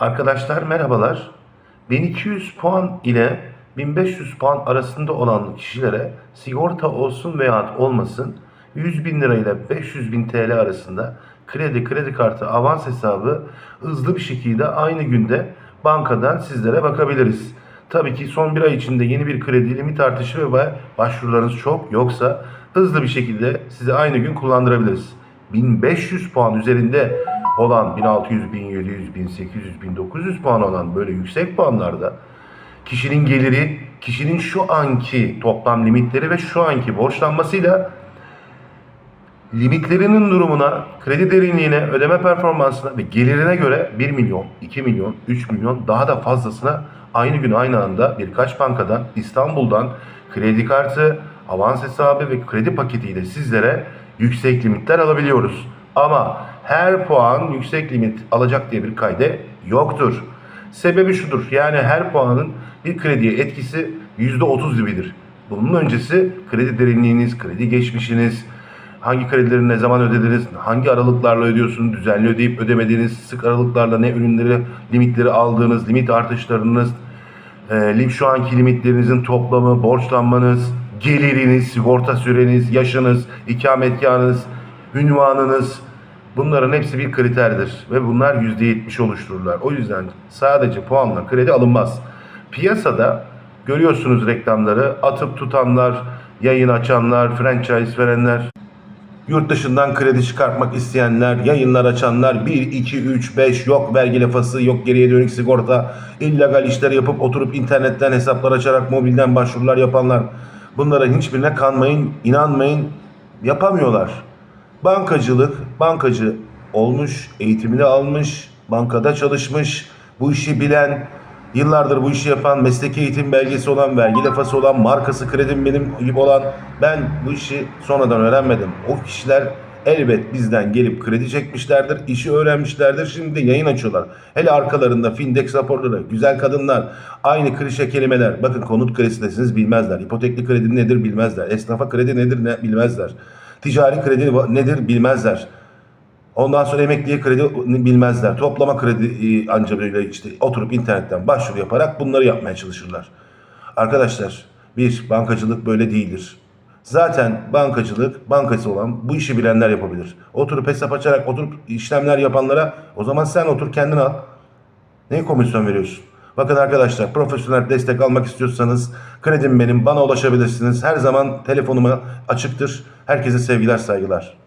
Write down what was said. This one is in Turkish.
Arkadaşlar merhabalar. 1200 puan ile 1500 puan arasında olan kişilere sigorta olsun veya olmasın 100 bin lira ile 500 bin TL arasında kredi, kredi kartı, avans hesabı hızlı bir şekilde aynı günde bankadan sizlere bakabiliriz. Tabii ki son bir ay içinde yeni bir kredi limit artışı ve başvurularınız çok yoksa hızlı bir şekilde size aynı gün kullandırabiliriz. 1500 puan üzerinde olan 1600, 1700, 1800, 1900 puan olan böyle yüksek puanlarda kişinin geliri, kişinin şu anki toplam limitleri ve şu anki borçlanmasıyla limitlerinin durumuna, kredi derinliğine, ödeme performansına ve gelirine göre 1 milyon, 2 milyon, 3 milyon daha da fazlasına aynı gün aynı anda birkaç bankadan İstanbul'dan kredi kartı, avans hesabı ve kredi paketiyle sizlere yüksek limitler alabiliyoruz. Ama her puan yüksek limit alacak diye bir kayde yoktur. Sebebi şudur. Yani her puanın bir krediye etkisi %30 gibidir. Bunun öncesi kredi derinliğiniz, kredi geçmişiniz, hangi kredileri ne zaman ödediniz, hangi aralıklarla ödüyorsunuz, düzenli ödeyip ödemediğiniz, sık aralıklarla ne ürünleri, limitleri aldığınız, limit artışlarınız, e, şu anki limitlerinizin toplamı, borçlanmanız, geliriniz, sigorta süreniz, yaşınız, ikametgahınız, ünvanınız bunların hepsi bir kriterdir ve bunlar %70 oluştururlar. O yüzden sadece puanla kredi alınmaz. Piyasada görüyorsunuz reklamları atıp tutanlar, yayın açanlar, franchise verenler, Yurt dışından kredi çıkartmak isteyenler, yayınlar açanlar 1, 2, 3, 5 yok vergi lafası, yok geriye dönük sigorta, illegal işler yapıp oturup internetten hesaplar açarak mobilden başvurular yapanlar. Bunların hiçbirine kanmayın, inanmayın, yapamıyorlar. Bankacılık, bankacı olmuş, eğitimini almış, bankada çalışmış, bu işi bilen, yıllardır bu işi yapan, mesleki eğitim belgesi olan, vergi lafası olan, markası kredim benim gibi olan ben bu işi sonradan öğrenmedim. O kişiler elbet bizden gelip kredi çekmişlerdir, işi öğrenmişlerdir. Şimdi de yayın açıyorlar. Hele arkalarında Findex raporları, güzel kadınlar, aynı klişe kelimeler. Bakın konut kredisindesiniz bilmezler. İpotekli kredi nedir bilmezler. Esnafa kredi nedir ne bilmezler. Ticari kredi nedir bilmezler. Ondan sonra emekliye kredi bilmezler. Toplama kredi e, anca böyle işte oturup internetten başvuru yaparak bunları yapmaya çalışırlar. Arkadaşlar bir bankacılık böyle değildir. Zaten bankacılık bankası olan bu işi bilenler yapabilir. Oturup hesap açarak oturup işlemler yapanlara o zaman sen otur kendin al. Neye komisyon veriyorsun? Bakın arkadaşlar profesyonel destek almak istiyorsanız kredim benim bana ulaşabilirsiniz. Her zaman telefonuma açıktır. Herkese sevgiler saygılar.